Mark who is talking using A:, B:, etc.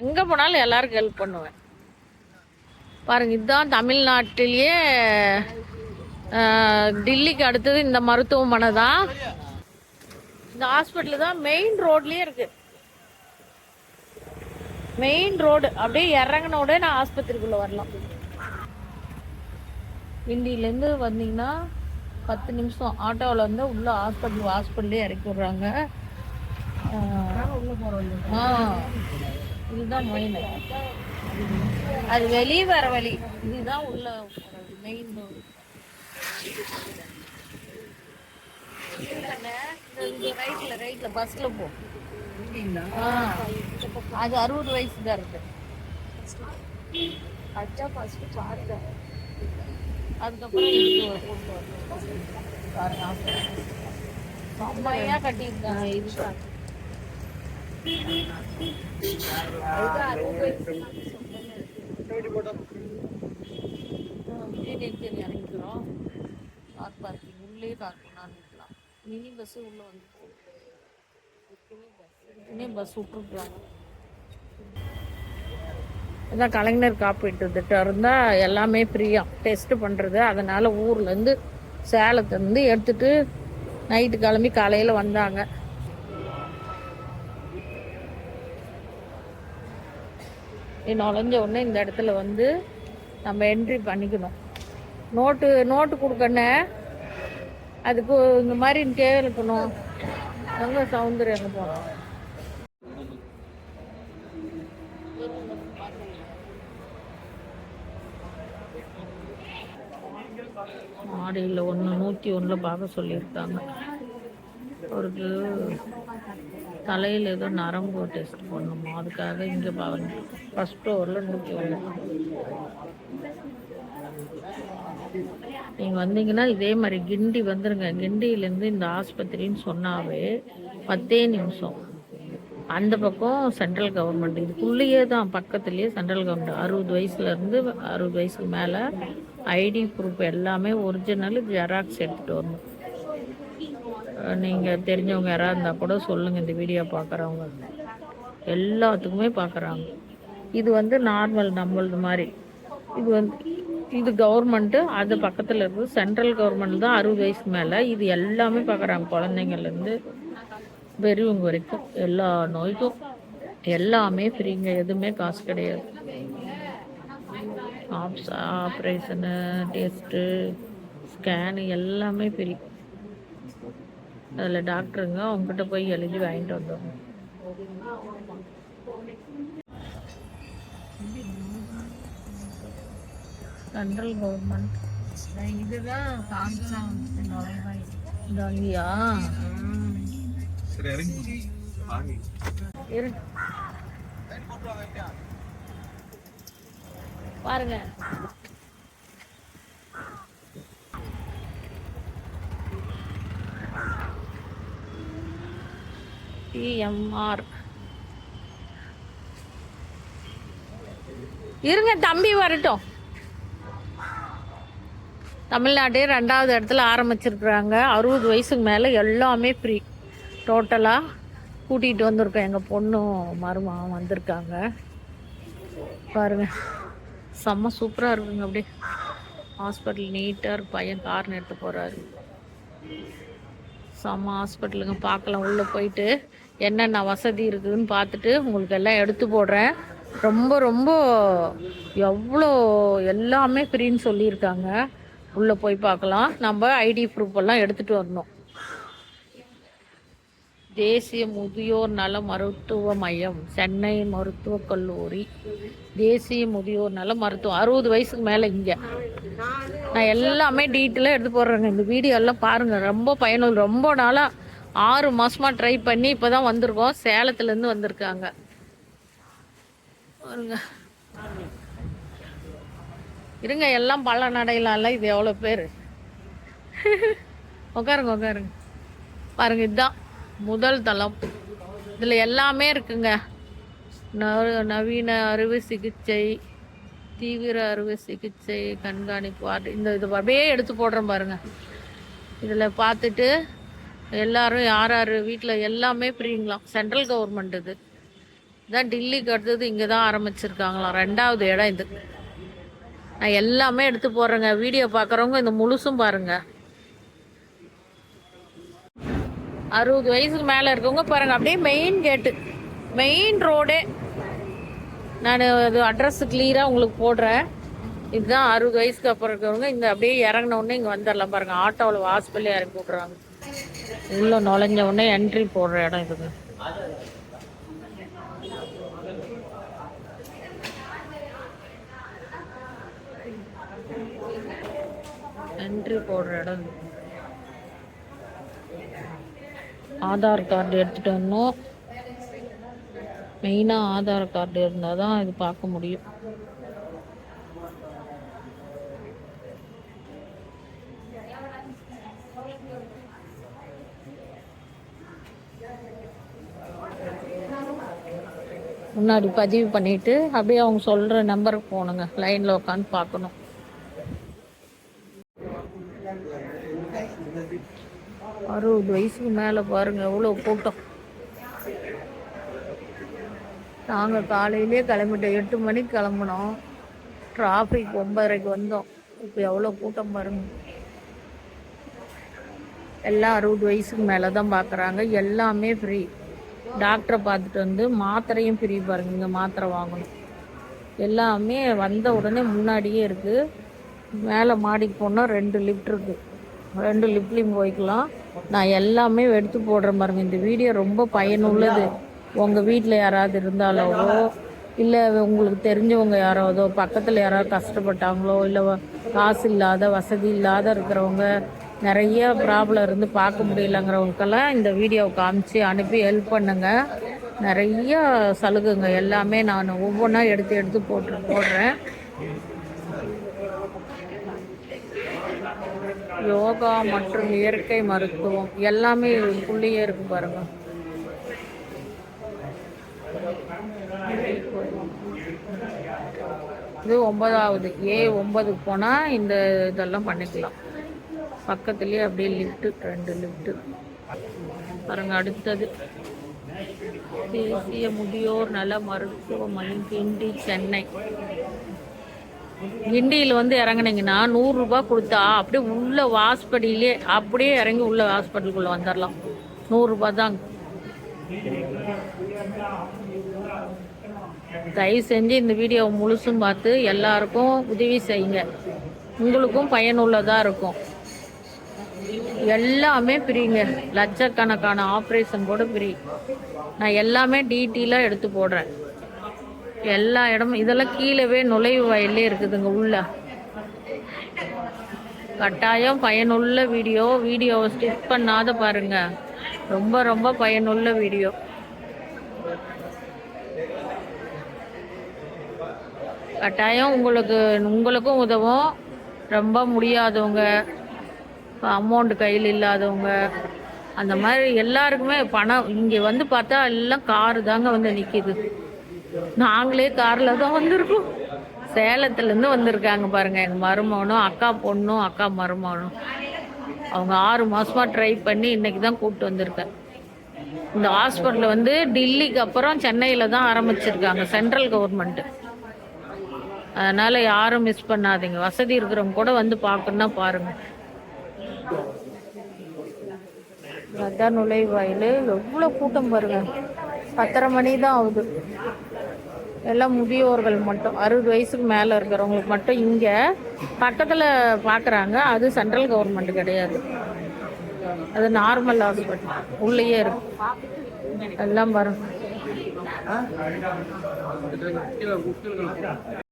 A: எங்கே போனாலும் எல்லாருக்கும் ஹெல்ப் பண்ணுவேன். பாருங்க இதுதான் தமிழ்நாட்டிலேயே டில்லிக்கு டெல்லிக்கு அடுத்தது இந்த மருத்துவமனை தான். இந்த ஹாஸ்பிட்டல் தான் மெயின் ரோட்லயே இருக்கு. மெயின் ரோடு அப்படியே இறங்கின உடனே நான் ஆஸ்பத்திரிக்குள்ள வரலாம். இந்தியிலேருந்து வந்தீங்கன்னா பத்து நிமிஷம் ஆட்டோவில் வந்து உள்ள ஹாஸ்பிட்டல் ஹாஸ்பிட்டல்லே இறக்கி விட்றாங்க. ஆ. இதுதான் மெயின் அது வெளியே வர வழி. இதுதான் உள்ள மெயின் ரோடு ரைட்ல ரைட்ல பஸ்ல போ. ஆ. அது அறுபது வயசு தான் இருக்கு. அச்சா ஃபர்ஸ்ட் பார்த்தேன் அதுக்கப்புறம் இதுக்கு கொண்டு வந்தோம். பாருங்க, hospital. செம்மையா கட்டியிருக்காங்க. இது விஜய் இறங்கிக்கிறோம் கார் பார்க்கிங் உள்ளே கார் கொண்டாந்து நிற்கலாம் மினி பஸ்ஸு உள்ளே வந்து போகும் பஸ் விட்டுருக்குறாங்க இதான் கலைஞர் காப்பீட்டு திட்டம் இருந்தால் எல்லாமே ஃப்ரீயாக டெஸ்ட்டு பண்ணுறது அதனால் ஊர்லேருந்து சேலத்துலேருந்து எடுத்துட்டு நைட்டு கிளம்பி காலையில் வந்தாங்க. நுழைஞ்ச உடனே இந்த இடத்துல வந்து நம்ம என்ட்ரி பண்ணிக்கணும். நோட்டு நோட்டு கொடுக்கணே அதுக்கு இந்த மாதிரி கேட்கணும் எங்கே சவுந்தரம் எங்கே போகணும் மாடியில் ஒன்று நூற்றி ஒன்றில் பார்க்க சொல்லியிருக்காங்க. அவருக்கு தலையில் ஏதோ நரம்பு டெஸ்ட் பண்ணணுமா அதுக்காக இங்கே பாருங்க. ஃபஸ்ட் ஃப்ளோரில் நூற்றி ஒன்று நீங்கள் வந்தீங்கன்னா இதே மாதிரி கிண்டி வந்துருங்க. கிண்டியிலேருந்து இந்த ஆஸ்பத்திரின்னு சொன்னாவே பத்தே நிமிஷம். அந்த பக்கம் சென்ட்ரல் கவர்மெண்ட் இதுக்குள்ளேயே தான் பக்கத்துலேயே சென்ட்ரல் கவர்மெண்ட் அறுபது வயசுலேருந்து அறுபது வயசுக்கு மேலே ஐடி ப்ரூஃப் எல்லாமே ஒரிஜினல் ஜெராக்ஸ் எடுத்துகிட்டு வரணும். நீங்கள் தெரிஞ்சவங்க யாராக இருந்தால் கூட சொல்லுங்கள் இந்த வீடியோ பார்க்குறவங்க எல்லாத்துக்குமே பார்க்குறாங்க இது வந்து நார்மல் நம்மளது மாதிரி. இது வந்து இது கவர்மெண்ட்டு அது பக்கத்தில் இருக்குது சென்ட்ரல் கவர்மெண்ட் தான் அறுபது வயசுக்கு மேலே. இது எல்லாமே பார்க்குறாங்க குழந்தைங்கள்லேருந்து பெரியவங்க வரைக்கும். எல்லா நோய்க்கும் எல்லாமே ஃப்ரீங்க எதுவுமே காசு கிடையாது. ஆப்ஸ் ஆப்ரேஷனு டெஸ்ட்டு ஸ்கேனு எல்லாமே ஃப்ரீ அதில் டாக்டருங்க அவங்ககிட்ட போய் எழுதி வாங்கிட்டு வந்தோம் சென்ட்ரல் கவர்மெண்ட்
B: இதுதான் காஞ்சனா
A: இரு. பாருங்க. டிஎம்ஆர் இருங்க தம்பி வரட்டும். தமிழ்நாட்டையே ரெண்டாவது இடத்துல ஆரம்பிச்சிருக்கிறாங்க. அறுபது வயசுக்கு மேலே எல்லாமே ஃப்ரீ டோட்டலாக கூட்டிகிட்டு வந்திருக்கோம். எங்கள் பொண்ணும் மருமகன் வந்திருக்காங்க. பாருங்க. செம்ம சூப்பராக இருக்குங்க அப்படியே. ஹாஸ்பிட்டல் நீட்டாக பையன் கார் நிறுத்த போகிறாரு செம்ம ஹாஸ்பிட்டலுங்க பார்க்கலாம். உள்ளே போயிட்டு என்னென்ன வசதி இருக்குதுன்னு பார்த்துட்டு உங்களுக்கு எல்லாம் எடுத்து போடுறேன். ரொம்ப ரொம்ப எவ்வளோ எல்லாமே ஃப்ரீன்னு சொல்லியிருக்காங்க. உள்ளே போய் பார்க்கலாம். நம்ம ஐடி ப்ரூஃப் எல்லாம் எடுத்துகிட்டு வரணும். தேசிய முதியோர் நல மருத்துவ மையம் சென்னை மருத்துவக் கல்லூரி. தேசிய முதியோர் நல மருத்துவம் அறுபது வயசுக்கு மேலே இங்கே. நான் எல்லாமே டீட்டெயிலாக எடுத்து போடுறேங்க. இந்த வீடியோ எல்லாம் பாருங்கள் ரொம்ப பயனுள்ள ரொம்ப நாளாக ஆறு மாதமாக ட்ரை பண்ணி இப்போ தான் வந்திருக்கோம். சேலத்துலேருந்து வந்திருக்காங்க. பாருங்க இருங்க எல்லாம் பள்ள நடையிலாம்ல இது எவ்வளோ பேர்? உட்காருங்க உட்காருங்க பாருங்க இதுதான் முதல் தளம். இதில் எல்லாமே இருக்குங்க. நவீன அறுவை சிகிச்சை தீவிர அறுவை சிகிச்சை கண்காணிப்பு இந்த இது அப்படியே எடுத்து போடுறேன் பாருங்க. இதில் பார்த்துட்டு எல்லாரும் யார் யார் வீட்டில் எல்லாமே ஃப்ரீங்களாம் சென்ட்ரல் கவர்மெண்ட் இது. இதான் டில்லிக்கு அடுத்தது இங்கே தான் ஆரம்பிச்சிருக்காங்களாம். ரெண்டாவது இடம் இது. நான் எல்லாமே எடுத்து போடுறேங்க. வீடியோ பார்க்குறவங்க இந்த முழுசும் பாருங்க. அறுபது வயசுக்கு மேலே இருக்கவங்க பாருங்க. அப்படியே மெயின் கேட்டு மெயின் ரோடே நான் அது அட்ரஸ் கிளியராக உங்களுக்கு போடுறேன். இதுதான் அறுபது வயசுக்கு அப்புறம் இருக்கிறவங்க இங்கே அப்படியே இறங்கினோடனே இங்கே வந்துடலாம் பாருங்க. ஆட்டோவில் வாசப்பள்ளி இறங்கி விட்றாங்க உள்ள நுழைஞ்ச உடனே என்ட்ரி போடுற இடம் இதுங்க என்ட்ரி போடுற இடம் ஆதார் கார்டு எடுத்துட்டு வரணும். மெயினாக ஆதார் கார்டு இருந்தால் தான் இது பார்க்க முடியும். முன்னாடி பதிவு பண்ணிட்டு அப்படியே அவங்க சொல்கிற நம்பருக்கு போகணுங்க லைனில் உட்காந்து பார்க்கணும். அறுபது வயசுக்கு மேலே பாருங்க எவ்வளோ கூட்டம். நாங்கள் காலையிலே கிளம்பிட்டோம். எட்டு மணிக்கு கிளம்புனோம். டிராஃபிக் ஒன்பதரைக்கு வந்தோம். இப்போ எவ்வளோ கூட்டம் பாருங்க. எல்லாம் அறுபது வயசுக்கு மேலே தான் பார்க்குறாங்க எல்லாமே ஃப்ரீ டாக்டரை பார்த்துட்டு வந்து மாத்திரையும் ஃப்ரீ பாருங்க இங்கே மாத்திரை வாங்கணும். எல்லாமே வந்த உடனே முன்னாடியே இருக்குது மேலே மாடிக்கு போனால் ரெண்டு லிஃப்ட் இருக்குது ரெண்டு லிஃப்ட்லேயும் போய்க்கலாம். நான் எல்லாமே எடுத்து போடுறேன் பாருங்க. இந்த வீடியோ ரொம்ப பயனுள்ளது. உங்கள் வீட்டில் யாராவது இருந்தாலோ இல்லை உங்களுக்கு தெரிஞ்சவங்க யாராவதோ பக்கத்தில் யாராவது கஷ்டப்பட்டாங்களோ இல்லை காசு இல்லாத வசதி இல்லாத இருக்கிறவங்க நிறைய ப்ராப்ளம் இருந்து பார்க்க முடியலங்கிறவங்களுக்கெல்லாம் இந்த வீடியோவை காமிச்சு அனுப்பி ஹெல்ப் பண்ணுங்க. நிறைய சலுகைங்க எல்லாமே நான் ஒவ்வொன்றா எடுத்து எடுத்து போட்டு போடுறேன். யோகா மற்றும் இயற்கை மருத்துவம் எல்லாமே உள்ளேயே இருக்கு பாருங்க. இது ஒன்பதாவது ஏ ஒன்பதுக்கு போனால் இந்த இதெல்லாம் பண்ணிக்கலாம். பக்கத்துலேயே அப்படியே லிஃப்ட்டு ரெண்டு லிஃப்ட்டு பாருங்க அடுத்தது. தேசிய முதியோர் நல மருத்துவமனை கிண்டி சென்னை. கிண்டியில் வந்து இறங்குனீங்கன்னா நூறுரூபா கொடுத்தா அப்படியே உள்ள வாஸ்படியிலே அப்படியே இறங்கி உள்ள ஹாஸ்பிட்டலுக்குள்ளே வந்துடலாம் நூறுரூபா தான். தயவு செஞ்சு இந்த வீடியோவை முழுசும் பார்த்து எல்லாருக்கும் உதவி செய்யுங்க. உங்களுக்கும் பயனுள்ளதாக இருக்கும். எல்லாமே ஃப்ரீங்க லட்சக்கணக்கான ஆப்ரேஷன் கூட ஃப்ரீ நான் எல்லாமே டீட்டெயிலாக எடுத்து போடுறேன். எல்லா இடமும் இதெல்லாம் கீழவே நுழைவு வயல்லே இருக்குதுங்க உள்ள. கட்டாயம் பயனுள்ள வீடியோ வீடியோவை ஸ்டிக் பண்ணாத பாருங்க. ரொம்ப ரொம்ப பயனுள்ள வீடியோ கட்டாயம் உங்களுக்கு உங்களுக்கும் உதவும். ரொம்ப முடியாதவங்க. இப்போ அமௌண்ட் கையில் இல்லாதவங்க அந்த மாதிரி எல்லாருக்குமே பணம் இங்கே வந்து பார்த்தா எல்லாம் காரு தாங்க வந்து நிற்கிது நாங்களே காரில் தான் வந்திருக்கோம். சேலத்துலேருந்து வந்திருக்காங்க பாருங்கள் எங்கள் மருமகனும் அக்கா பொண்ணும் அக்கா மருமகனும். அவங்க ஆறு மாதமாக ட்ரை பண்ணி இன்னைக்கு தான் கூப்பிட்டு வந்திருக்கேன் இந்த ஹாஸ்பிட்டல் வந்து டில்லிக்கு அப்புறம் சென்னையில் தான் ஆரம்பிச்சிருக்காங்க சென்ட்ரல் கவர்மெண்ட்டு அதனால் யாரும் மிஸ் பண்ணாதீங்க. வசதி இருக்கிறவங்க கூட வந்து பார்க்கணுன்னா பாருங்கள் அதான் நுழைவாயில். எவ்வளோ கூட்டம் பாருங்க. பத்தரை மணி தான் ஆகுது. எல்லாம் முதியோர்கள் மட்டும். அறுபது வயசுக்கு மேலே இருக்கிறவங்களுக்கு மட்டும் இங்கே பக்கத்தில் பார்க்குறாங்க அது சென்ட்ரல் கவர்மெண்ட் கிடையாது. அது நார்மல் ஹாஸ்பிட்டல் உள்ளேயே இருக்கு. எல்லாம் வரும்